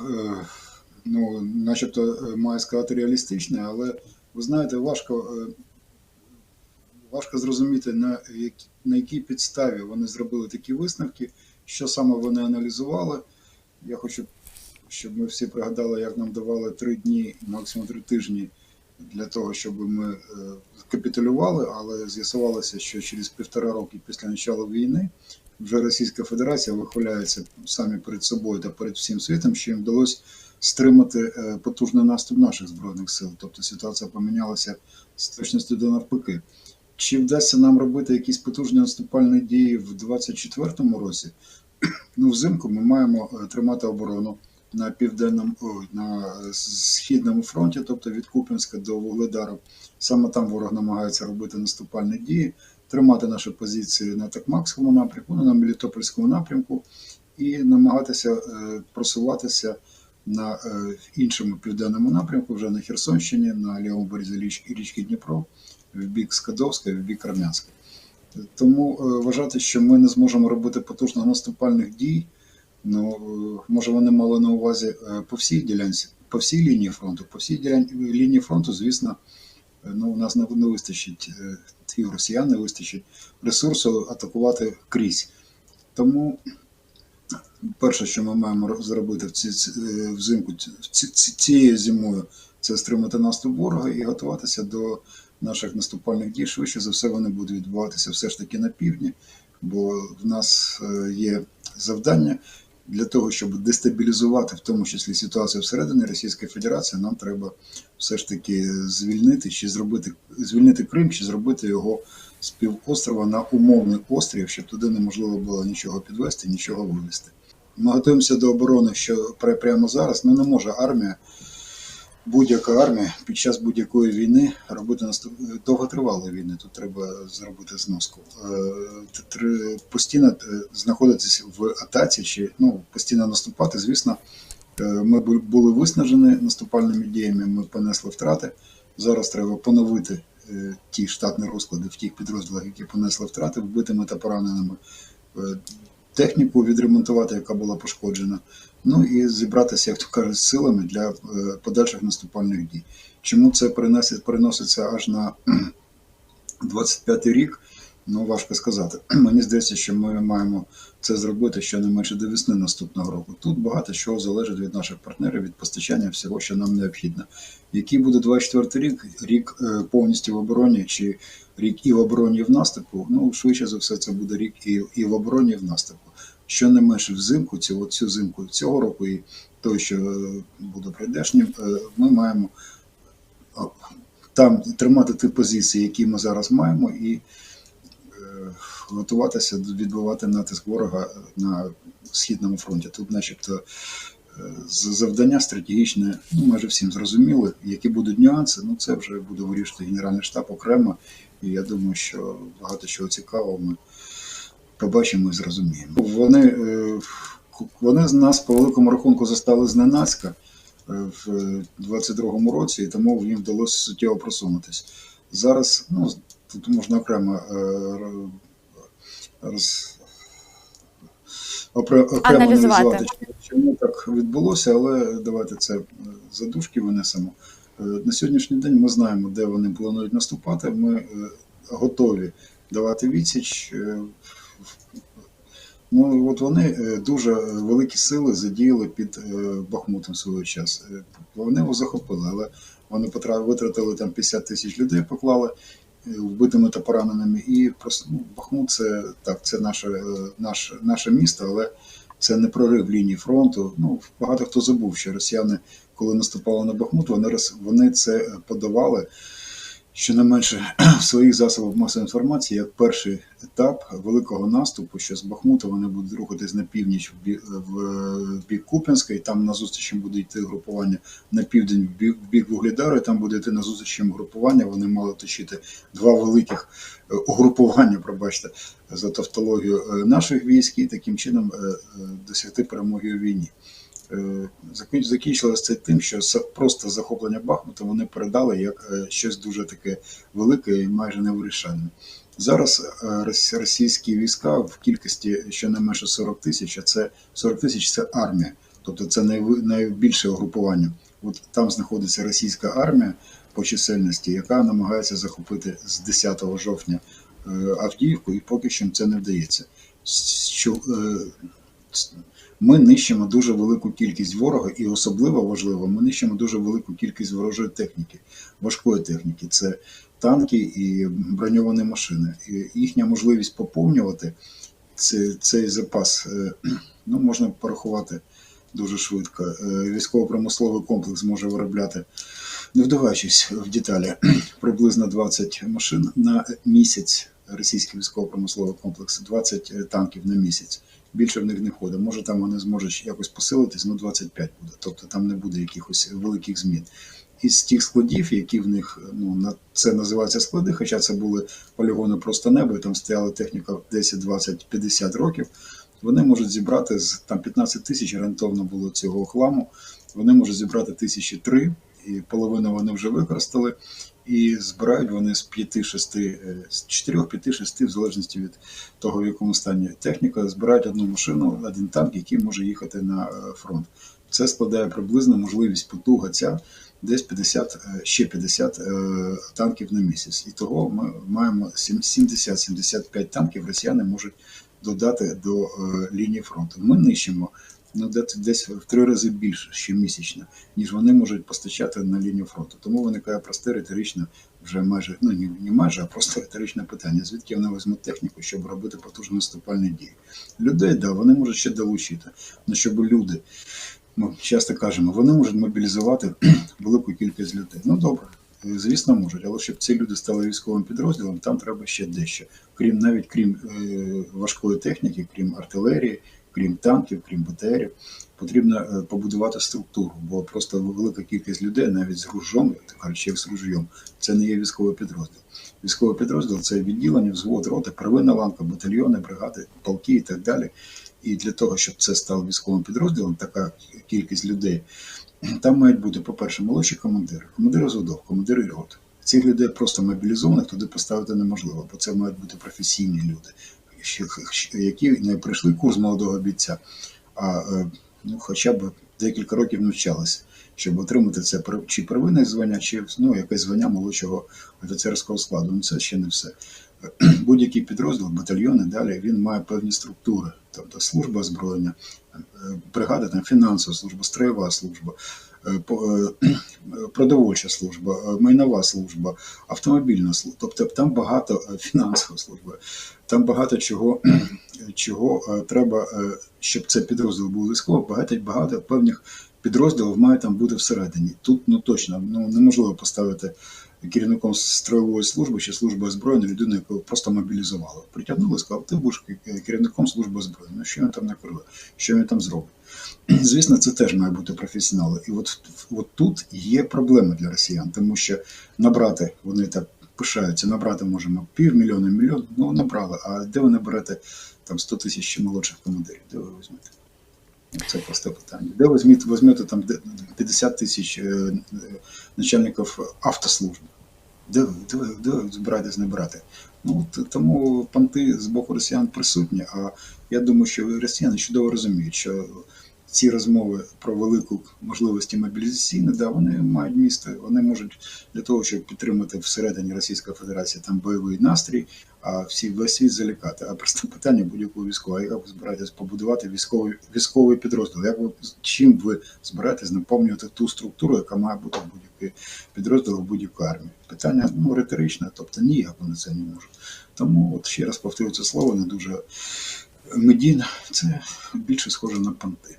е, ну, начебто е, має сказати реалістичне, але ви знаєте, важко, е, важко зрозуміти, на, які, на якій підставі вони зробили такі висновки, що саме вони аналізували. Я хочу, щоб ми всі пригадали, як нам давали три дні, максимум три тижні для того, щоб ми е, капітулювали, але з'ясувалося, що через півтора роки після початку війни вже Російська Федерація вихваляється самі перед собою та перед всім світом, що їм вдалося стримати е, потужний наступ наших збройних сил. Тобто ситуація помінялася з точністю до навпаки. Чи вдасться нам робити якісь потужні наступальні дії в 2024 році? Ну, взимку ми маємо е, тримати оборону на південному на е, східному фронті, тобто від Куп'янська до Вугледару. Саме там ворог намагається робити наступальні дії, тримати наші позиції на Такмакському напрямку, ну, на Мелітопольському напрямку і намагатися е, просуватися на е, іншому південному напрямку, вже на Херсонщині, на лівому березі річки, Дніпро, в бік Скадовська, в бік Армянська. Тому вважати, що ми не зможемо робити потужних наступальних дій. Ну, е, може, вони мали на увазі е, по всій ділянці, по всій лінії фронту. По всій ділян... лінії фронту, звісно, е, ну, у нас не, не вистачить е, і у росіян не вистачить ресурсу атакувати крізь. Тому перше, що ми маємо зробити в ці, е, взимку ці- ці- ці- цією зимою, це стримати наступ ворога і готуватися до наших наступальних дій. Швидше за все, вони будуть відбуватися все ж таки на півдні, бо в нас е, є завдання для того, щоб дестабілізувати, в тому числі ситуацію всередині Російської Федерації, нам треба все ж таки звільнити чи зробити звільнити Крим, чи зробити його з півострова на умовний острів, щоб туди неможливо було нічого підвести, нічого вивезти. Ми готуємося до оборони, що прямо зараз ну, не може армія, будь-яка армія під час будь-якої війни робити наступ... довготривалої війни. Тут треба зробити зноску. Е, Постійно е, знаходитися в атаці чи ну, постійно наступати, звісно, е, ми були виснажені наступальними діями, ми понесли втрати. Зараз треба поновити е, ті штатні розклади в тих підрозділах, які понесли втрати, вбитими та пораненими. Техніку відремонтувати, яка була пошкоджена, ну і зібратися, як то кажуть, силами для е, подальших наступальних дій. Чому це переносить, переноситься аж на 25 рік? Ну, важко сказати. Мені здається, що ми маємо це зробити щонайменше до весни наступного року. Тут багато чого залежить від наших партнерів, від постачання всього, що нам необхідно. Який буде 24 рік, рік е, повністю в обороні, чи рік і в обороні, і в наступу? Ну, швидше за все, це буде рік і, і в обороні, і в наступу. Що не менше взимку, цю, цю зимку цього року і той, що е, буде прийдешнім, е, ми маємо там тримати ті позиції, які ми зараз маємо, і готуватися відбивати натиск ворога на східному фронті. Тут, начебто, е, завдання стратегічне, ну майже всім зрозуміли, які будуть нюанси. Ну це вже буде вирішити Генеральний штаб окремо. І я думаю, що багато чого цікавого ми побачимо і зрозуміємо. Вони, е, вони нас по великому рахунку застали зненацька е, в 22-му році, і тому їм вдалося суттєво просунутись. Зараз ну, тут можна окремо е, роз, окремо Аналізувати. чому так відбулося, але давайте це е, задушки винесемо. Е, На сьогоднішній день ми знаємо, де вони планують наступати. Ми готові давати відсіч. Ну, от вони дуже великі сили задіяли під Бахмутом в свій час. Вони його захопили, але вони витратили там 50 тисяч людей, поклали вбитими та пораненими. І просто ну, Бахмут це так, це наше, е, наше, наше місто, але це не прорив лінії фронту. Ну, багато хто забув, що росіяни, коли наступали на Бахмут, вони, вони це подавали щонайменше в своїх засобах масової інформації як перший етап великого наступу, що з Бахмута вони будуть рухатись на північ в бік, Куп'янська, і там назустріч їм буде йти групування на південь в бік, Вугледару, і там буде йти назустріч їм групування. Вони мали точити два великих е, угрупування, пробачте, за тавтологію е, наших військ, і таким чином е, досягти перемоги у війні. Е, закін- Закінчилося це тим, що просто захоплення Бахмута вони передали як е, щось дуже таке велике і майже невирішальне. Зараз е, російські війська в кількості щонайменше 40 тисяч, а це 40 тисяч це армія. Тобто це найбільше угрупування. От там знаходиться російська армія по чисельності, яка намагається захопити з 10 жовтня Авдіївку, і поки що це не вдається. Ми нищимо дуже велику кількість ворога, і особливо важливо, ми нищимо дуже велику кількість ворожої техніки, важкої техніки. Це танки і броньовані машини. І їхня можливість поповнювати цей, цей запас е, ну, можна порахувати дуже швидко. Е, Військово-промисловий комплекс може виробляти, не вдаваючись в деталі, приблизно 20 машин на місяць. Російський військово-промисловий комплекс 20 танків на місяць. Більше в них не ходить. Може там вони зможуть якось посилитись, ну 25 буде. Тобто там не буде якихось великих змін. Із тих складів, які в них ну на це називаються склади, хоча це були полігони просто небо, і там стояла техніка 10, 20, 50 років. Вони можуть зібрати з там 15 тисяч орієнтовно було цього хламу. Вони можуть зібрати тисячі три, і половину вони вже використали. І збирають вони з 5-6, е, з 4-5-6, в залежності від того, в якому стані техніка, збирають одну машину, один танк, який може їхати на е, фронт. Це складає приблизно можливість потуга ця десь 50, е, ще 50 е, танків на місяць. І того ми маємо сім- 70-75 танків росіяни можуть додати до лінії фронту. Ми нищимо ну, десь- в три рази більше щомісячно, ніж вони можуть постачати на лінію фронту. Тому виникає просте риторичне, вже майже, ну не, не майже, а просто риторичне питання: звідки вони візьмуть техніку, щоб робити потужні наступальні дії? Людей, да, вони можуть ще долучити. але щоб люди, ми часто кажемо, вони можуть мобілізувати велику кількість людей. Ну добре. Е, Звісно, можуть, але щоб ці люди стали військовим підрозділом, там треба ще дещо. Крім навіть крім е, важкої техніки, крім артилерії, крім танків, крім БТРів, потрібно е, побудувати структуру, бо просто велика кількість людей, навіть з ружом, як то кажуть, як з ружйом, це не є військовий підрозділ. Військовий підрозділ це відділення, взвод, рота, первинна ланка, батальйони, бригади, полки і так далі. І для того, щоб це стало військовим підрозділом, така кількість людей, там мають бути, по-перше, молодші командири, командири зводов, командири рот. Цих людей просто мобілізованих туди поставити неможливо, бо це мають бути професійні люди, які не пройшли курс молодого бійця, а е, ну, хоча б декілька років навчалися, щоб отримати це чи первинне звання, чи ну, якесь звання молодшого офіцерського складу. Ну це ще не все. Будь-який підрозділ, батальйони далі він має певні структури, тобто служба озброєння, е, бригада, там фінансова служба, строєва служба, е, е, продовольча служба, майнова служба, автомобільна служба. Тобто там багато фінансова служба, там багато чого, чого треба, щоб це підрозділ був військовий, багато, багато певних підрозділів має там бути всередині. Тут ну точно ну неможливо поставити керівником строєвої служби чи служби озброєння людину, яку просто мобілізували. Притягнули, сказав, ти будеш керівником служби озброєння. Що він там накриє, що він там зробить. Звісно, це теж має бути професіонали. І от, от тут є проблема для росіян, тому що набрати вони так пишаються, набрати можемо півмільйона, мільйон, ну набрали. А де ви наберете там 100 тисяч молодших командирів? Де ви візьмете? Це просте питання. Де ви візьмете, візьмете там де- 50 тисяч е, е, начальників автослужби? Де, де, де збираєтесь набирати? Ну, тому понти з боку росіян присутні, а я думаю, що росіяни чудово розуміють, що ці розмови про велику можливості мобілізаційні, да, вони мають місце, вони можуть для того, щоб підтримати всередині Російської Федерації там бойовий настрій, а всі весь світ залякати. А просто питання будь-якого військового, як ви збираєтесь побудувати військовий військовий підрозділ? Як ви чим ви збираєтесь наповнювати ту структуру, яка має бути в будь-який підрозділ в будь-яку армію? Питання ну риторичне, тобто ніяк вони це не можуть. Тому от ще раз повторю це слово, не дуже медійне, це більше схоже на понти.